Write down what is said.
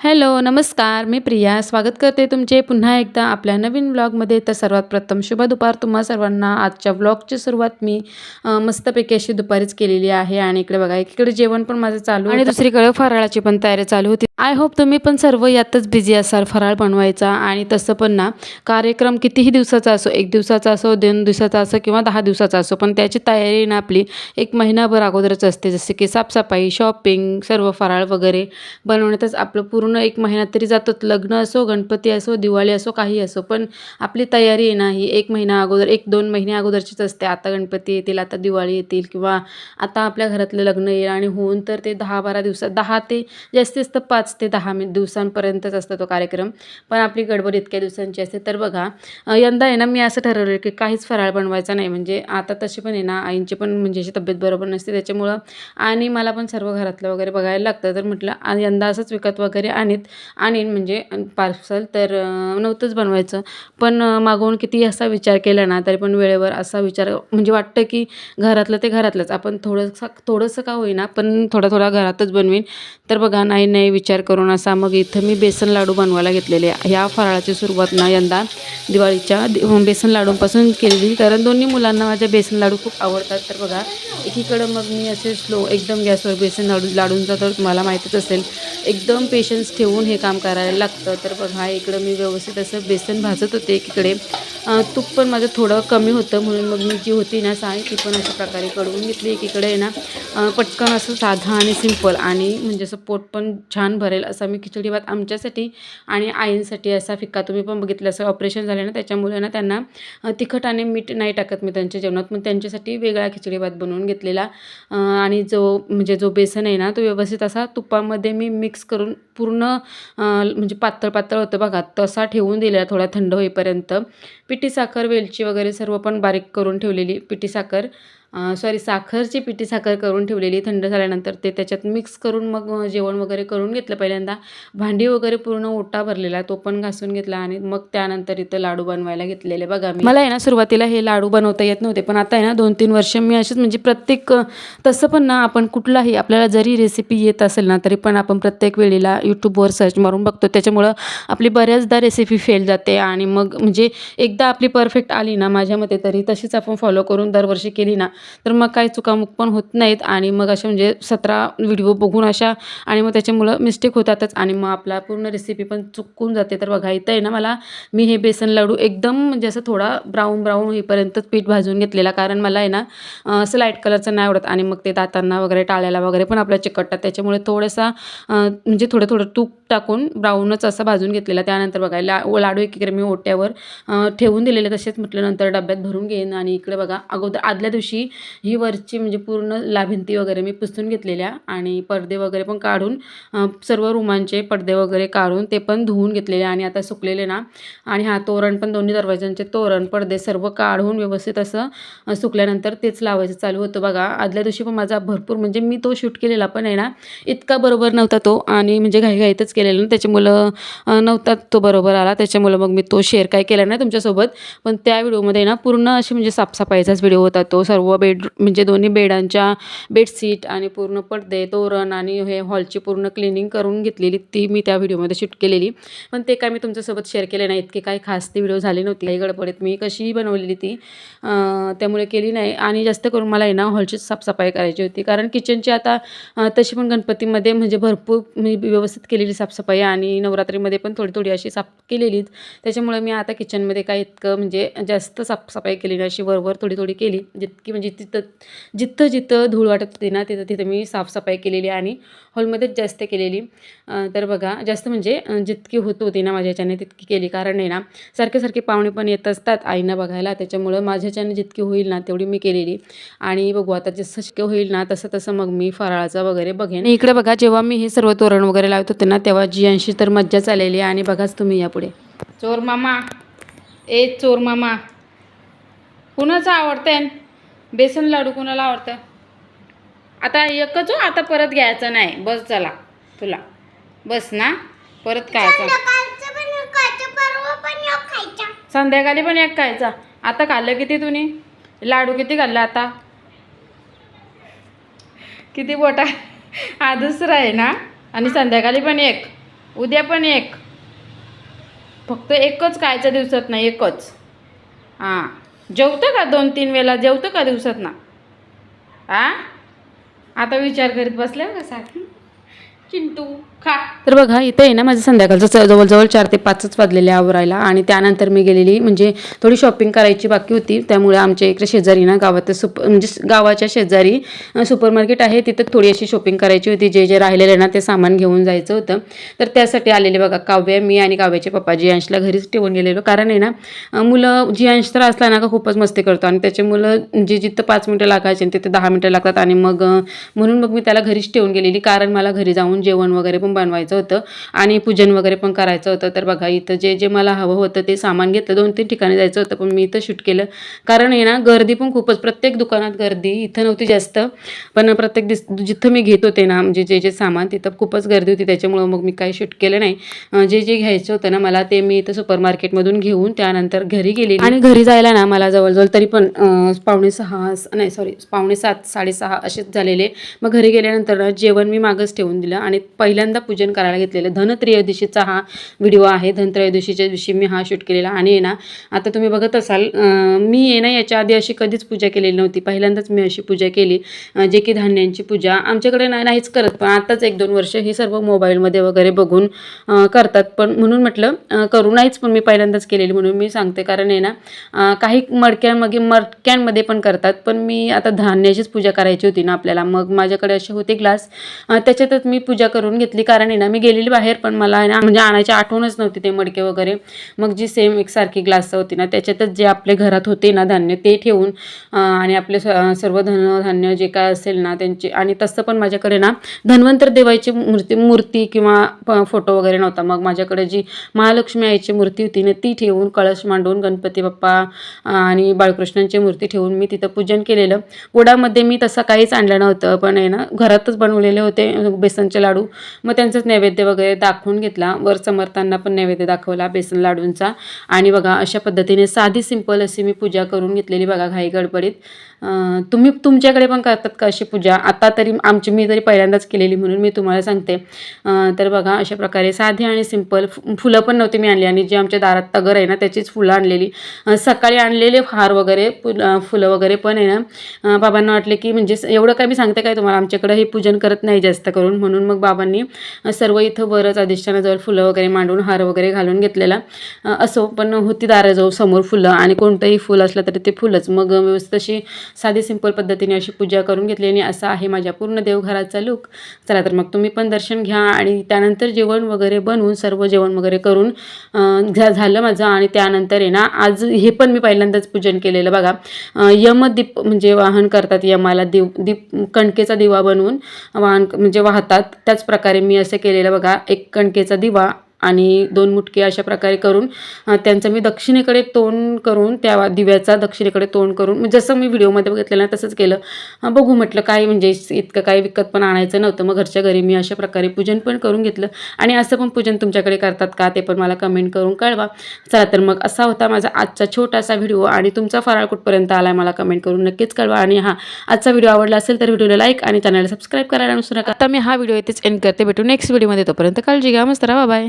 Hello नमस्कार मी प्रिया. स्वागत करते तुमचे पुन्हा एकदा आपल्या नवीन ब्लॉगमध्ये तर सर्वात प्रथम शुभ दुपार तुम्हा सर्वांना. आजच्या ब्लॉगची सुरुवात मी मस्तपैकी अशी दुपारीच केलेली आहे. आणि इकडे बघा एकीकडे जेवण पण माझं चालू आणि दुसरीकडे फराळाची पण तयारी चालू होती. आय होप तुम्ही पण सर्व यातच बिझी असाल फराळ बनवायचा. आणि तसं पण ना कार्यक्रम कितीही दिवसाचा असो एक दिवसाचा असो दोन दिवसाचा असो किंवा दहा दिवसाचा असो पण त्याची तयारी ना आपली एक महिनाभर अगोदरच असते. जसे की साफसफाई शॉपिंग सर्व फराळ वगैरे बनवण्यातच आपलं पूर्ण पूर्ण एक महिना तरी जातोच लग्न असो गणपती असो दिवाळी असो काही असो. पण आपली तयारी आहे ना ही एक महिना अगोदर एक दोन महिने अगोदरचीच असते. आता गणपती येतील आता दिवाळी येतील किंवा आता आपल्या घरातलं लग्न येईल आणि होऊन तर ते दहा बारा दिवसात दहा ते जास्तीत जास्त पाच ते दहा मिनिट दिवसांपर्यंतच असतो तो कार्यक्रम. पण आपली गडबड इतक्या दिवसांची असते. तर बघा यंदा आहे ना मी असं ठरवलं की काहीच फराळ बनवायचा नाही. म्हणजे आता तशी पण आहे ना आईंची पण म्हणजे अशी तब्येत बरोबर नसते. त्याच्यामुळं आणि मला पण सर्व घरातलं वगैरे बघायला लागतं. तर म्हटलं यंदा असंच विकत वगैरे आणीत. आणीन म्हणजे पार्सल तर नव्हतंच बनवायचं. पण मागवून मागून किती असा विचार केला ना तरी पण वेळेवर असा विचार म्हणजे वाटतं की घरातलं ते घरातलंच. आपण थोडंसं थोडंसं का होईना पण थोडा थोडा घरातच बनवीन. तर बघा नाही नाही विचार करून असा मग इथं मी बेसन लाडू बनवायला घेतलेले. ह्या फराळाची सुरुवात ना यंदा दिवाळीच्या दि- बेसन लाडूंपासून केलेली. कारण दोन्ही मुलांना माझ्या बेसन लाडू खूप आवडतात. तर बघा एकीकडं मग मी असे स्लो एकदम गॅसवर बेसन लाडू लाडूंचा तर तुम्हाला माहीतच असेल. एकदम पेशन्स ठेवून हे काम करायला लागतं. तर बघा इकडं मी व्यवस्थित असं बेसन भाजत होते एकीकडे तूप पण माझं थोडं कमी होतं म्हणून मग मी जी होती ना साय ती पण अशा प्रकारे कढवून घेतली. एकीकडे आहे ना पटकन असं साधा आणि सिंपल आणि म्हणजे असं पोट पण छान भरेल असा मी खिचडी भात आमच्यासाठी आणि आईंसाठी असा फिक्का तुम्ही पण बघितलं असं ऑपरेशन झालं ना त्याच्यामुळे ना त्यांना तिखट आणि मीठ नाही टाकत मी त्यांच्या जेवणात. मग त्यांच्यासाठी वेगळा खिचडी भात बनवून घेतलेला. आणि जो म्हणजे जो बेसन आहे ना तो व्यवस्थित असा तुपामध्ये मी मिक्स करून पूर्ण म्हणजे पातळ पातळ होतं बघा. तसा ठेवून दिलेला थोडा थंड होईपर्यंत. पिठी साखर वेलची वगैरे सर्व पण बारीक करून ठेवलेली पिठी साखर. सॉरी साखरची पिठी साखर करून ठेवलेली थंड झाल्यानंतर ते त्याच्यात मिक्स करून मग जेवण वगैरे करून घेतलं. पहिल्यांदा भांडी वगैरे पूर्ण ओटा भरलेला तो पण घासून घेतला आणि मग त्यानंतर इथं लाडू बनवायला घेतलेले. बघा मी मला आहे ना सुरुवातीला हे लाडू बनवता येत नव्हते पण आता आहे ना दोन तीन वर्ष मी असेच म्हणजे प्रत्येक तसं पण ना आपण कुठलाही आपल्याला जरी रेसिपी येत असेल ना तरी पण आपण प्रत्येक वेळेला यूट्यूबवर सर्च मारून बघतो. त्याच्यामुळं आपली बऱ्याचदा रेसिपी फेल जाते आणि मग म्हणजे एकदा आपली परफेक्ट आली ना माझ्या मते तरी तशीच आपण फॉलो करून दरवर्षी केली ना तर मग काही चुकामुक पण होत नाहीत आणि मग असे म्हणजे सतरा व्हिडिओ बघून अशा आणि मग त्याच्यामुळं मिस्टेक होतातच आणि मग आपला पूर्ण रेसिपी पण चुकून जाते. तर बघा इथं आहे ना मला मी हे बेसन लाडू एकदम म्हणजे असं थोडा ब्राऊन ब्राऊन होईपर्यंतच पीठ भाजून घेतलेला. कारण मला आहे ना असं लाइट कलरचं नाही आवडत आणि मग ते दातांना वगैरे टाळ्याला वगैरे पण आपल्या चिकटतात. त्याच्यामुळे थोडासा म्हणजे थोडं थोडं तूप टाकून ब्राऊनच असं भाजून घेतलेला. त्यानंतर बघा ला लाडू एकीकडे मी ओट्यावर ठेवून दिलेले तसेच म्हटलं नंतर डब्यात भरून घेईन. आणि इकडे बघा अगोदर आदल्या दिवशी ही वरची म्हणजे पूर्ण लाभिंती वगैरे मी पुसून घेतलेल्या आणि पडदे वगैरे पण काढून सर्व रूमांचे पडदे वगैरे काढून ते पण धुवून घेतलेले आणि आता सुकलेले ना. आणि हा तोरण पण दोन्ही दरवाजांचे तोरण पडदे सर्व काढून व्यवस्थित असं सुकल्यानंतर तेच लावायचं चालू होतं बघा. आदल्या दिवशी पण माझा भरपूर म्हणजे मी तो शूट केलेला पण आहे ना इतका बरोबर नव्हता तो आणि म्हणजे घाईघाईतच केलेला. ना त्याच्यामुळं मुलं नव्हता तो बरोबर आला. त्याच्यामुळं मग मी तो शेअर काय केला नाही तुमच्यासोबत. पण त्या व्हिडिओमध्ये ना पूर्ण अशी म्हणजे साफसफाईचाच व्हिडिओ होता तो. सर्व बेड म्हणजे दोन्ही बेडांच्या बेडशीट आणि पूर्ण पडदे तोरण आणि हे हॉलची पूर्ण क्लिनिंग करून घेतलेली ती मी त्या व्हिडिओमध्ये शूट केलेली. पण ते काय मी तुमच्यासोबत शेअर केले नाही इतके काही खास ती व्हिडिओ झाली नव्हती. काही गडबडीत मी कशीही बनवलेली ती त्यामुळे केली नाही. आणि जास्त करून मला आहे ना हॉलचीच साफसफाई करायची होती. कारण किचनची आता तशी पण गणपतीमध्ये म्हणजे भरपूर मी व्यवस्थित केलेली साफसफाई आणि नवरात्रीमध्ये पण थोडी थोडी अशी साफ केलेलीच. त्याच्यामुळे मी आता किचनमध्ये काय इतकं म्हणजे जास्त साफसफाई केली नाही अशी वरवर थोडी थोडी केली. जितकी म्हणजे म्हणजे तिथं जिथं जिथं धूळ वाटत होती ना तिथं तिथं मी साफसफाई केलेली आणि हॉलमध्येच जास्त केलेली. तर बघा जास्त म्हणजे जितकी होत होती ना माझ्या ह्याच्याने तितकी केली. कारण आहे ना सारखे सारखे पाहुणे पण येत असतात आईनं बघायला. त्याच्यामुळं माझ्या ह्याच्याने जितकी होईल ना तेवढी मी केलेली. आणि बघू आता जसं शक्य होईल ना तसं तसं मग मी फराळाचं वगैरे बघेन. इकडे बघा जेव्हा मी हे सर्व तोरण वगैरे लावत होते ना तेव्हा जियांशी तर मज्जाच आलेली आणि बघाच तुम्ही यापुढे. चोर मामा. ए चोर मामा. कुणाचं आवडते बेसन लाडू कुणाला आवडतं? आता एकच हो आता परत घ्यायचं नाही. बस चला तुला. बस ना परत खायचं. संध्याकाळी पण एक खायचा. आता खाल्लं किती तुम्ही? लाडू किती खाल्लं आता? किती बोटा हा दुसरा आहे ना? आणि संध्याकाळी पण एक उद्या पण एक. फक्त एकच खायच्या दिवसात ना एकच. हां. जेवतं का दोन तीन वेळा जेवतं का दिवसात ना आ? आता विचार करीत बसल्या का सारखी? चिंटू खा. तर बघा इथे आहे ना माझं संध्याकाळचं जवळजवळ चार ते पाचच वाजलेले आवरायला आणि त्यानंतर मी गेलेली म्हणजे थोडी शॉपिंग करायची बाकी होती. त्यामुळे आमच्या इकडे शेजारी ना गावात सुप म्हणजे गावाच्या शेजारी सुपर मार्केट आहे. तिथं थोडी अशी शॉपिंग करायची होती. जे जे राहिलेले ना ते सामान घेऊन जायचं होतं. तर त्यासाठी आलेले बघा काव्य मी आणि काव्याचे पप्पा जियांशला घरीच ठेवून गेलेलो. कारण आहे ना मुलं जियांश तर असला ना का खूपच मस्ती करतो. आणि त्याचे मुलं जे जिथं पाच मिनटं लागायचे आणि तिथे दहा मिनटं लागतात. आणि मग म्हणून मग मी त्याला घरीच ठेवून गेलेली. कारण मला घरी जाऊन जेवण वगैरे पण बनवायचं होतं आणि पूजन वगैरे पण करायचं होतं. तर बघा इथं जे जे मला हवं होतं ते सामान घेतलं. दोन तीन ठिकाणी जायचं होतं पण मी इथं शूट केलं. कारण आहे ना गर्दी पण खूपच प्रत्येक दुकानात गर्दी इथं नव्हती जास्त. पण प्रत्येक दिस जिथं मी घेत होते ना म्हणजे जे जे सामान तिथं खूपच गर्दी होती. त्याच्यामुळं मग मी काही शूट केलं नाही. जे जे घ्यायचं होतं ना मला ते मी इथं सुपर मार्केटमधून घेऊन त्यानंतर घरी गेले. आणि घरी जायला ना मला जवळजवळ तरी पण पावणे सहा नाही सॉरी पावणे सात साडेसहा असेच झालेले. मग घरी गेल्यानंतर ना जेवण मी मागच ठेवून दिलं. आणि पहिल्यांदा पूजन करायला घेतलेलं धनत्रयोदशीचा हा व्हिडिओ आहे. धनत्रयोदशीच्या दिवशी मी हा शूट केलेला आणि आहे ना आता तुम्ही बघत असाल मी ये ना याच्या आधी अशी कधीच पूजा केलेली नव्हती. पहिल्यांदाच मी अशी पूजा केली. जे की धान्यांची पूजा आमच्याकडे नाही नाहीच करत पण आताच एक दोन वर्ष ही सर्व मोबाईलमध्ये वगैरे बघून करतात. पण म्हणून म्हटलं करू नाहीच पण मी पहिल्यांदाच केलेली म्हणून मी सांगते. कारण आहे ना काही मडक्यांमध्ये मडक्यांमध्ये पण करतात. पण मी आता धान्याचीच पूजा करायची होती ना आपल्याला. मग माझ्याकडे असे होते ग्लास. त्याच्यातच मी पूजा पूजा करून घेतली. कारण आहे ना मी गेलेली बाहेर पण मला आहे ना म्हणजे आणायची आठवणच नव्हती ते मडके वगैरे. मग जी सेम एकसारखी ग्लास होती ना त्याच्यातच जे आपले घरात होते ना धान्य ते ठेवून आणि आपले स- सर्व धनधान्य जे काय असेल ना त्यांचे आणि तसं पण माझ्याकडे ना धन्वंतर देवाची मूर्ती मूर्ती किंवा प- फोटो वगैरे नव्हता. मग माझ्याकडे जी महालक्ष्मी आईची मूर्ती होती ना ती ठेवून कळश मांडून गणपती बाप्पा आणि बाळकृष्णांची मूर्ती ठेवून मी तिथं पूजन केलेलं. गोडामध्ये मी तसं काहीच आणलं नव्हतं पण आहे ना घरातच बनवलेले होते बेसनच्या लाडू. मग त्यांचंच नैवेद्य वगैरे दाखवून घेतला. वर समर्थांना पण नैवेद्य दाखवला बेसन लाडूंचा. आणि बघा अशा पद्धतीने साधी सिंपल अशी मी पूजा करून घेतलेली बघा घाई गडबडीत. तुम्ही तुमच्याकडे पण करतात का अशी पूजा? आता तरी आमची मी तरी पहिल्यांदाच केलेली म्हणून मी तुम्हाला सांगते. तर बघा अशा प्रकारे साधी आणि सिंपल फुलं पण नव्हती मी आणली आणि जे आमच्या दारात तगर आहे ना त्याचीच फुलं आणलेली. सकाळी आणलेले हार वगैरे फुलं वगैरे पण आहे ना. बाबांना वाटले की म्हणजे एवढं काय मी सांगते काय तुम्हाला? आमच्याकडे हे पूजन करत नाही जास्त करून. म्हणून मग बाबांनी सर्व इथं बरंच अधिष्ठानाजवळ फुलं वगैरे मांडून हार वगैरे घालून घेतलेला. असो पण होती दाराजवळ समोर फुलं आणि कोणतंही फुल असलं तरी ते फुलंच. मग व्यवस्थित अशी साधी सिंपल पद्धतीने अशी पूजा करून घेतली आणि असा आहे माझ्या पूर्ण देवघराचा लुक चला तर मग तुम्ही पण दर्शन घ्या आणि त्यानंतर जेवण वगैरे बनवून सर्व जेवण वगैरे करून झा- झालं माझं आणि त्यानंतर आहे ना आज हे पण मी पहिल्यांदाच पूजन केलेलं बघा. यमदीप म्हणजे वाहन करतात यमाला दिव दीप कणकेचा दिवा बनवून वाहन म्हणजे वाहतात. त्याच प्रकारे मी असं केलेलं बघा एक कणकेचा दिवा आणि दोन मुटके अशा प्रकारे करून त्यांचं मी दक्षिणेकडे तोंड करून त्या दिव्याचा दक्षिणेकडे तोंड करून म्हणजे जसं मी व्हिडिओमध्ये बघितलेलं ना तसंच केलं. बघू म्हटलं काय म्हणजे इतकं काही विकत पण आणायचं नव्हतं. मग घरच्या घरी मी अशा प्रकारे पूजन पण करून घेतलं. आणि असं पण पूजन तुमच्याकडे करतात का ते पण मला कमेंट करून कळवा. चला तर मग असा होता माझा आजचा छोटासा व्हिडिओ आणि तुमचा फराळ कुठपर्यंत आला मला कमेंट करून नक्कीच कळवा. आणि हा आजचा व्हिडिओ आवडला असेल तर व्हिडिओला लाईक आणि चॅनलला सबस्क्राईब करायला विसरू नका. आता मी हा व्हिडिओ इथेच एंड करते. भेटू नेक्स्ट व्हिडिओमध्ये. तोपर्यंत काळजी घ्या. मस्त राहा. बाय